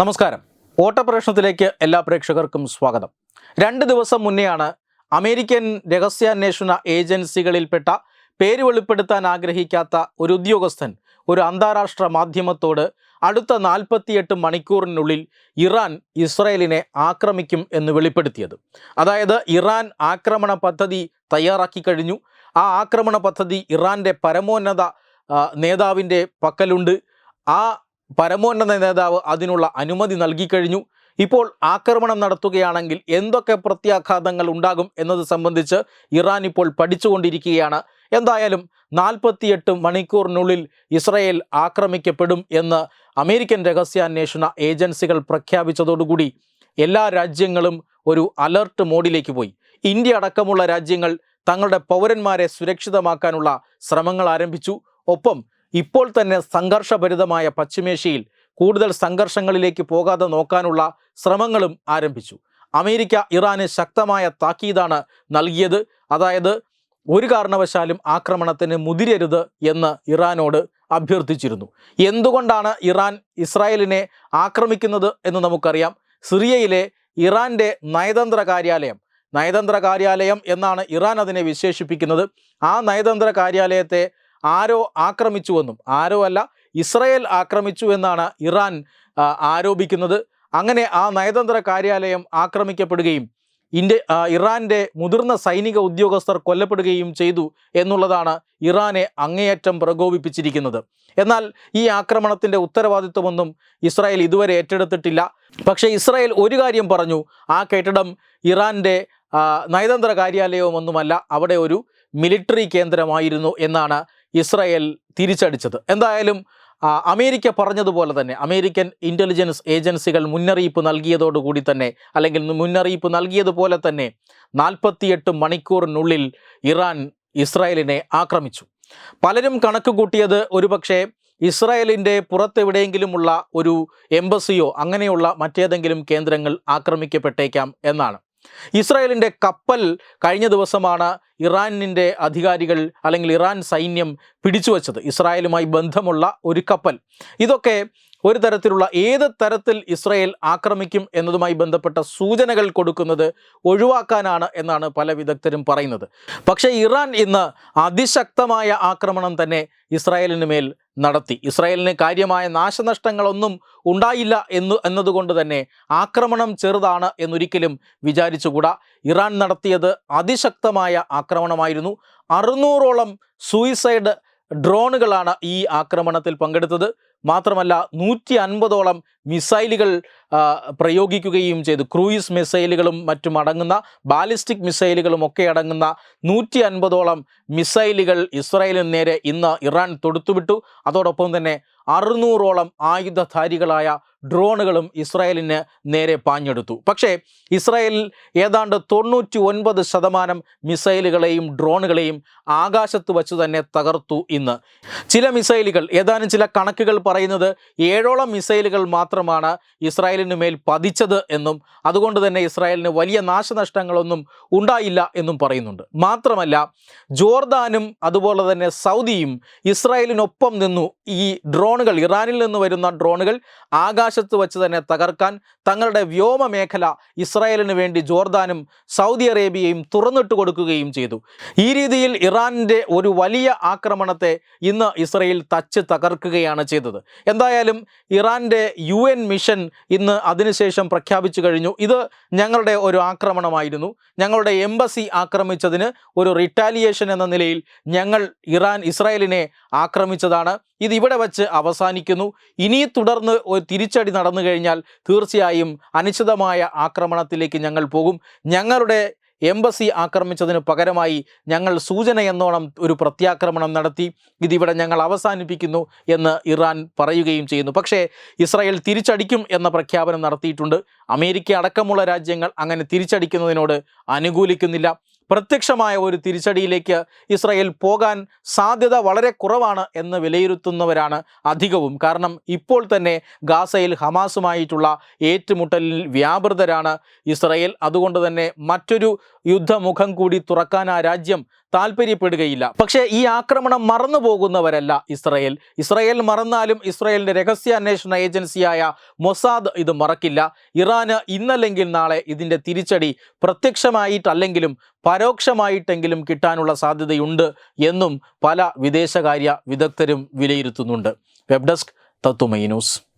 നമസ്കാരം. ഓട്ടപ്രശ്നത്തിലേക്ക് എല്ലാ പ്രേക്ഷകർക്കും സ്വാഗതം. രണ്ട് ദിവസം മുന്നെയാണ് അമേരിക്കൻ രഹസ്യാന്വേഷണ ഏജൻസികളിൽപ്പെട്ട പേര് വെളിപ്പെടുത്താൻ ആഗ്രഹിക്കാത്ത ഒരു ഉദ്യോഗസ്ഥൻ ഒരു അന്താരാഷ്ട്ര മാധ്യമത്തോട് അടുത്ത നാൽപ്പത്തിയെട്ട് മണിക്കൂറിനുള്ളിൽ ഇറാൻ ഇസ്രയേലിനെ ആക്രമിക്കും എന്ന് വെളിപ്പെടുത്തിയത്. അതായത് ഇറാൻ ആക്രമണ പദ്ധതി തയ്യാറാക്കി കഴിഞ്ഞു. ആ ആക്രമണ പദ്ധതി ഇറാന്റെ പരമോന്നത നേതാവിന്റെ പക്കലുണ്ട്. ആ പരമോന്നത നേതാവ് അതിനുള്ള അനുമതി നൽകിക്കഴിഞ്ഞു ഇപ്പോൾ ആക്രമണം നടത്തുകയാണെങ്കിൽ എന്തൊക്കെ പ്രത്യാഘാതങ്ങൾ ഉണ്ടാകും എന്നത് സംബന്ധിച്ച് ഇറാൻ ഇപ്പോൾ പഠിച്ചുകൊണ്ടിരിക്കുകയാണ്. എന്തായാലും നാൽപ്പത്തിയെട്ട് മണിക്കൂറിനുള്ളിൽ ഇസ്രയേൽ ആക്രമിക്കപ്പെടും എന്ന് അമേരിക്കൻ രഹസ്യാന്വേഷണ ഏജൻസികൾ പ്രഖ്യാപിച്ചതോടുകൂടി എല്ലാ രാജ്യങ്ങളും ഒരു അലർട്ട് മോഡിലേക്ക് പോയി. ഇന്ത്യ അടക്കമുള്ള രാജ്യങ്ങൾ തങ്ങളുടെ പൗരന്മാരെ സുരക്ഷിതമാക്കാനുള്ള ശ്രമങ്ങൾ ആരംഭിച്ചു. ഒപ്പം ഇപ്പോൾ തന്നെ സംഘർഷഭരിതമായ പശ്ചിമേഷ്യയിൽ കൂടുതൽ സംഘർഷങ്ങളിലേക്ക് പോകാതെ നോക്കാനുള്ള ശ്രമങ്ങളും ആരംഭിച്ചു. അമേരിക്ക ഇറാന് ശക്തമായ താക്കീതാണ് നൽകിയത്. അതായത് ഒരു കാരണവശാലും ആക്രമണത്തിന് മുതിരരുത് എന്ന് ഇറാനോട് അഭ്യർത്ഥിച്ചിരുന്നു. എന്തുകൊണ്ടാണ് ഇറാൻ ഇസ്രായേലിനെ ആക്രമിക്കുന്നത് എന്ന് നമുക്കറിയാം. സിറിയയിലെ ഇറാന്റെ നയതന്ത്ര കാര്യാലയം നയതന്ത്ര കാര്യാലയം എന്നാണ് ഇറാൻ അതിനെ വിശേഷിപ്പിക്കുന്നത്. ആ നയതന്ത്ര കാര്യാലയത്തെ ആരോ ആക്രമിച്ചുവെന്നും ആരോ അല്ല ഇസ്രയേൽ ആക്രമിച്ചു എന്നാണ് ഇറാൻ ആരോപിക്കുന്നത്. അങ്ങനെ ആ നയതന്ത്ര കാര്യാലയം ആക്രമിക്കപ്പെടുകയും ഇന്ത്യ ഇറാന്റെ മുതിർന്ന സൈനിക ഉദ്യോഗസ്ഥർ കൊല്ലപ്പെടുകയും ചെയ്തു എന്നുള്ളതാണ് ഇറാനെ അങ്ങേയറ്റം പ്രകോപിപ്പിച്ചിരിക്കുന്നത്. എന്നാൽ ഈ ആക്രമണത്തിന്റെ ഉത്തരവാദിത്വമൊന്നും ഇസ്രായേൽ ഇതുവരെ ഏറ്റെടുത്തിട്ടില്ല. പക്ഷേ ഇസ്രായേൽ ഒരു കാര്യം പറഞ്ഞു ആ കെട്ടിടം ഇറാന്റെ നയതന്ത്ര കാര്യാലയവുമൊന്നുമല്ല അവിടെ ഒരു മിലിറ്ററി കേന്ദ്രമായിരുന്നു എന്നാണ് ഇസ്രായേൽ തിരിച്ചടിച്ചത്. എന്തായാലും അമേരിക്ക പറഞ്ഞതുപോലെ തന്നെ അമേരിക്കൻ ഇന്റലിജൻസ് ഏജൻസികൾ മുന്നറിയിപ്പ് നൽകിയതോടുകൂടി തന്നെ അല്ലെങ്കിൽ മുന്നറിയിപ്പ് നൽകിയതുപോലെ തന്നെ നാൽപ്പത്തിയെട്ട് മണിക്കൂറിനുള്ളിൽ ഇറാൻ ഇസ്രായേലിനെ ആക്രമിച്ചു. പലരും കണക്ക് കൂട്ടിയത് ഒരുപക്ഷെ ഇസ്രായേലിന്റെ പുറത്തെവിടെയെങ്കിലുമുള്ള ഒരു എംബസിയോ അങ്ങനെയുള്ള മറ്റേതെങ്കിലും കേന്ദ്രങ്ങൾ ആക്രമിക്കപ്പെട്ടേക്കാം എന്നാണ്. ഇസ്രായേലിന്റെ കപ്പൽ കഴിഞ്ഞ ദിവസമാണ് ഇറാനിന്റെ അധികാരികൾ അല്ലെങ്കിൽ ഇറാൻ സൈന്യം പിടിച്ചുവച്ചത് ഇസ്രായേലുമായി ബന്ധമുള്ള ഒരു കപ്പൽ. ഇതൊക്കെ ഒരു തരത്തിലുള്ള ഏത് തരത്തിൽ ഇസ്രായേൽ ആക്രമിക്കും എന്നതുമായി ബന്ധപ്പെട്ട സൂചനകൾ കൊടുക്കുന്നത് ഒഴിവാക്കാനാണ് എന്നാണ് പല വിദഗ്ധരും പറയുന്നത്. പക്ഷേ ഇറാൻ ഇന്ന് അതിശക്തമായ ആക്രമണം തന്നെ ഇസ്രായേലിന് മേൽ നടത്തി. ഇസ്രായേലിന് കാര്യമായ നാശനഷ്ടങ്ങളൊന്നും ഉണ്ടായില്ല എന്ന് എന്നതുകൊണ്ട് തന്നെ ആക്രമണം ചെറുതാണ് എന്നൊരിക്കലും വിചാരിച്ചുകൂടാ. ഇറാൻ നടത്തിയത് അതിശക്തമായ ആക്രമണമായിരുന്നു. അറുന്നൂറോളം സൂയിസൈഡ് ഡ്രോണുകളാണ് ഈ ആക്രമണത്തിൽ പങ്കെടുത്തത്. മാത്രമല്ല നൂറ്റി അൻപതോളം മിസൈലുകൾ പ്രയോഗിക്കുകയും ചെയ്തു. ക്രൂയിസ് മിസൈലുകളും മറ്റും അടങ്ങുന്ന ബാലിസ്റ്റിക് മിസൈലുകളും ഒക്കെ അടങ്ങുന്ന നൂറ്റി അൻപതോളം മിസൈലുകൾ ഇസ്രായേലിന് നേരെ ഇന്ന് ഇറാൻ തൊടുത്തുവിട്ടു. അതോടൊപ്പം തന്നെ അറുന്നൂറോളം ആയുധധാരികളായ ഡ്രോണുകളും ഇസ്രായേലിന് നേരെ പാഞ്ഞെടുത്തു. പക്ഷേ ഇസ്രായേൽ ഏതാണ്ട് തൊണ്ണൂറ്റി ഒൻപത് ശതമാനം മിസൈലുകളെയും ഡ്രോണുകളെയും ആകാശത്ത് വച്ച് തന്നെ തകർത്തു ഇന്ന്. ചില മിസൈലുകൾ ഏതാനും ചില കണക്കുകൾ പറയുന്നത് ഏഴോളം മിസൈലുകൾ മാത്രമാണ് ഇസ്രായേലിന് മേൽ പതിച്ചത് എന്നും അതുകൊണ്ട് തന്നെ ഇസ്രായേലിന് വലിയ നാശനഷ്ടങ്ങളൊന്നും ഉണ്ടായില്ല എന്നും പറയുന്നുണ്ട്. മാത്രമല്ല ജോർദാനും അതുപോലെ തന്നെ സൗദിയും ഇസ്രായേലിനൊപ്പം നിന്നു. ഈ ഡ്രോണുകൾ ഇറാനിൽ നിന്ന് വരുന്ന ഡ്രോണുകൾ ആകാശത്ത് വച്ച് തന്നെ തകർക്കാൻ തങ്ങളുടെ വ്യോമ മേഖല ഇസ്രായേലിന് വേണ്ടി ജോർദാനും സൗദി അറേബ്യയും തുറന്നിട്ട് കൊടുക്കുകയും ചെയ്തു. ഈ രീതിയിൽ ഇറാനിന്റെ ഒരു വലിയ ആക്രമണത്തെ ഇന്ന് ഇസ്രയേൽ തച്ച് തകർക്കുകയാണ് ചെയ്തത്. എന്തായാലും ഇറാന്റെ യു എൻ മിഷൻ ഇന്ന് അതിനുശേഷം പ്രഖ്യാപിച്ചു കഴിഞ്ഞു. ഇത് ഞങ്ങളുടെ ഒരു ആക്രമണമായിരുന്നു. ഞങ്ങളുടെ എംബസി ആക്രമിച്ചതിന് ഒരു റിറ്റാലിയേഷൻ എന്ന നിലയിൽ ഞങ്ങൾ ഇറാൻ ഇസ്രായേലിനെ ആക്രമിച്ചതാണ്. ഇത് ഇവിടെ വച്ച് അവസാനിക്കുന്നു. ഇനി തുടർന്ന് ഒരു തിരിച്ചടി നടന്നു കഴിഞ്ഞാൽ തീർച്ചയായും അനിശ്ചിതമായ ആക്രമണത്തിലേക്ക് ഞങ്ങൾ പോകും. ഞങ്ങളുടെ എംബസി ആക്രമിച്ചതിന് പകരമായി ഞങ്ങൾ സൂചന എന്നോണം ഒരു പ്രത്യാക്രമണം നടത്തി. ഇതിവിടെ ഞങ്ങൾ അവസാനിപ്പിക്കുന്നു എന്ന് ഇറാൻ പറയുകയും ചെയ്യുന്നു. പക്ഷേ ഇസ്രായേൽ തിരിച്ചടിക്കും എന്ന പ്രഖ്യാപനം നടത്തിയിട്ടുണ്ട്. അമേരിക്ക അടക്കമുള്ള രാജ്യങ്ങൾ അങ്ങനെ തിരിച്ചടിക്കുന്നതിനോട് അനുകൂലിക്കുന്നില്ല. പ്രത്യക്ഷമായ ഒരു തിരിച്ചടിയിലേക്ക് ഇസ്രായേൽ പോകാൻ സാധ്യത വളരെ കുറവാണ് എന്ന് വിലയിരുത്തുന്നവരാണ് അധികവും. കാരണം ഇപ്പോൾ തന്നെ ഗാസയിൽ ഹമാസുമായിട്ടുള്ള ഏറ്റുമുട്ടലിൽ വ്യാപൃതരാണ് ഇസ്രായേൽ. അതുകൊണ്ട് തന്നെ മറ്റൊരു യുദ്ധമുഖം കൂടി തുറക്കാൻ ആ രാജ്യം താല്പര്യപ്പെടുകയില്ല. പക്ഷേ ഈ ആക്രമണം മറന്നു പോകുന്നവരല്ല ഇസ്രയേൽ. ഇസ്രയേൽ മറന്നാലും രഹസ്യ രഹസ്യാന്വേഷണ ഏജൻസിയായ മൊസാദ് ഇത് മറക്കില്ല. ഇറാന് ഇന്നല്ലെങ്കിൽ നാളെ ഇതിന്റെ തിരിച്ചടി പ്രത്യക്ഷമായിട്ടല്ലെങ്കിലും പരോക്ഷമായിട്ടെങ്കിലും കിട്ടാനുള്ള സാധ്യതയുണ്ട് എന്നും പല വിദേശകാര്യ വിദഗ്ധരും വിലയിരുത്തുന്നുണ്ട്. വെബ് ഡെസ്ക് തത്തുമൈ ന്യൂസ്.